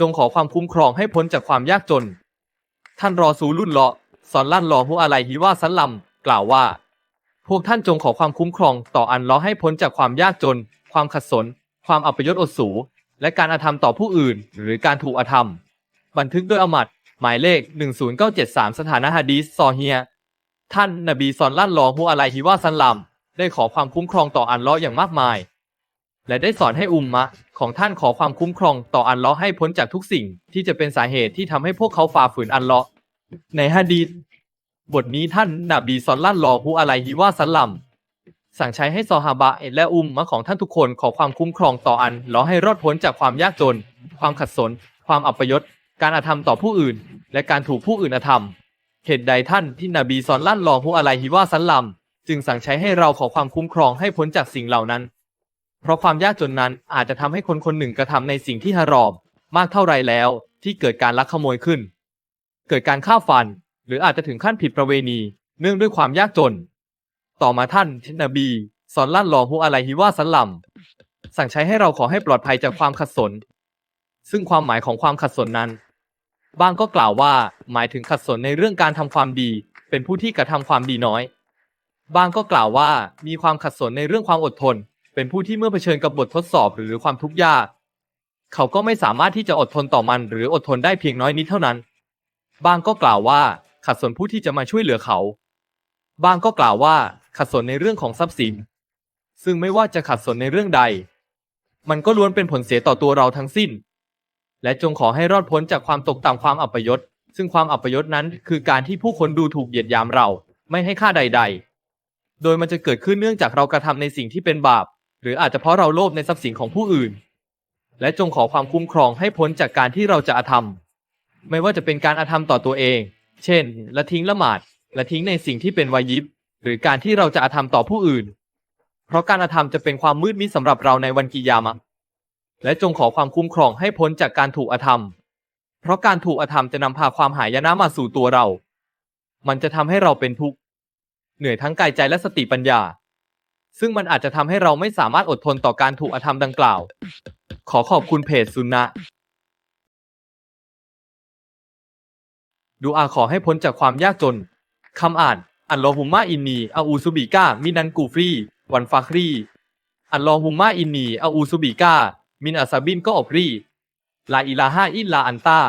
จงขอความคุ้มครองให้พ้นจากความยากจน ท่านรอซูรุ่นเลาะสอนลั่นรอฮุอะไลฮิว่าสัลลัมกล่าวว่า พวกท่านจงขอความคุ้มครองต่ออันเลอให้พ้นจากความยากจน ความขัดสน ความอัปยศอดสู และการอาธรรมต่อผู้อื่น หรือการถูกอาธรรม บันทึกโดยอามัดหมายเลข 10973 สถานะฮะดีสซอเฮีย ท่านนบีซอนลั่นรอฮุอะไลฮิว่าสัลลัมได้ขอความคุ้มครองต่ออันเลออย่างมากมาย และได้สอนให้อุมมะของท่านขอความคุ้มครองต่ออันเลอฮ์ให้พ้นจากทุกสิ่งที่จะเป็นสาเหตุที่ทำให้พวกเขาฝ่าฝืนอันเลอฮ์ในฮะดีษบทนี้ท่านนบีซอนลั่นรอฮุอะไลฮิวาสัลลัมสั่งใช้ให้ซอฮาบะและอุมมะของท่านทุกคนขอความคุ้มครองต่ออันเล้อให้รอดพ้นจากความยากจน ความขัดสน ความอัปยศการอาธรรมต่อผู้อื่น และการถูกผู้อื่นอาธรรมเหตุใดท่านที่นบีสอนลั่นรองผู้อะไรฮิวาสัลลัมจึงสั่งใช้ให้เราขอความคุ้มครองให้พ้นจากสิ่งเหล่านั้น เพราะความยากจนนั้นอาจจะทำให้คนคนหนึ่งกระทำในสิ่งที่ฮารอม มากเท่าไรแล้ว ที่เกิดการลักขโมยขึ้น เกิดการฆ่าฟัน หรืออาจจะถึงขั้นผิดประเวณี เนื่องด้วยความยากจน ต่อมาท่านทินบีสอนลั่นรองฮุอะไลฮิว่าสัลลัมสั่งใช้ให้เราขอให้ปลอดภัยจากความขัดสน ซึ่งความหมายของความขัดสนนั้น บางก็กล่าวว่าหมายถึงขัดสนในเรื่องการทำความดี เป็นผู้ที่กระทำความดีน้อย บางก็กล่าวว่ามีความขัดสนในเรื่องความอดทน เป็นผู้ที่เมื่อเผชิญกับบททดสอบหรือความทุกข์ยาก เขาก็ไม่สามารถที่จะอดทนต่อมัน หรืออดทนได้เพียงน้อยนิดเท่านั้น บางก็กล่าวว่าขัดสนผู้ที่จะมาช่วยเหลือเขา บางก็กล่าวว่าขัดสนในเรื่องของทรัพย์สิน ซึ่งไม่ว่าจะขัดสนในเรื่องใด มันก็ล้วนเป็นผลเสียต่อตัวเราทั้งสิ้น และจงขอให้รอดพ้นจากความตกต่ำความอัปยศ ซึ่งความอัปยศนั้นคือการที่ผู้คนดูถูกเหยียดยามเรา ไม่ให้ค่าใด ๆ โดยมันจะเกิดขึ้นเนื่องจากเรากระทำในสิ่งที่เป็นบาป หรืออาจจะเพราะเราโลภในทรัพย์สินของผู้อื่น และจงขอความคุ้มครองให้พ้นจากการที่เราจะอาธรรม ไม่ว่าจะเป็นการอาธรรมต่อตัวเอง เช่น ละทิ้งละหมาด ละทิ้งในสิ่งที่เป็นวายิบ หรือการที่เราจะอาธรรมต่อผู้อื่น เพราะการอาธรรมจะเป็นความมืดมิดสำหรับเราในวันกิยามะ และจงขอความคุ้มครองให้พ้นจากการถูกอาธรรม เพราะการถูกอาธรรมจะนำพาความหายนะมาสู่ตัวเรา มันจะทำให้เราเป็นทุกข์ เหนื่อยทั้งกายใจและสติปัญญา ซึ่งมันอาจจะทำให้เราไม่สามารถอดทนต่อการถูกอาธรรมดังกล่าว ขอขอบคุณเพจซุนนะ ดูอาขอให้พ้นจากความยากจนคำอ่าน อัลลอฮุมมาอินนีอาอูซุบิกามินันกูฟรีวันฟักรี อัลลอฮุมมาอินนีอาอูซุบิกามินอัซาบินก็อบรีลาอิลาฮาอิลลาอันตา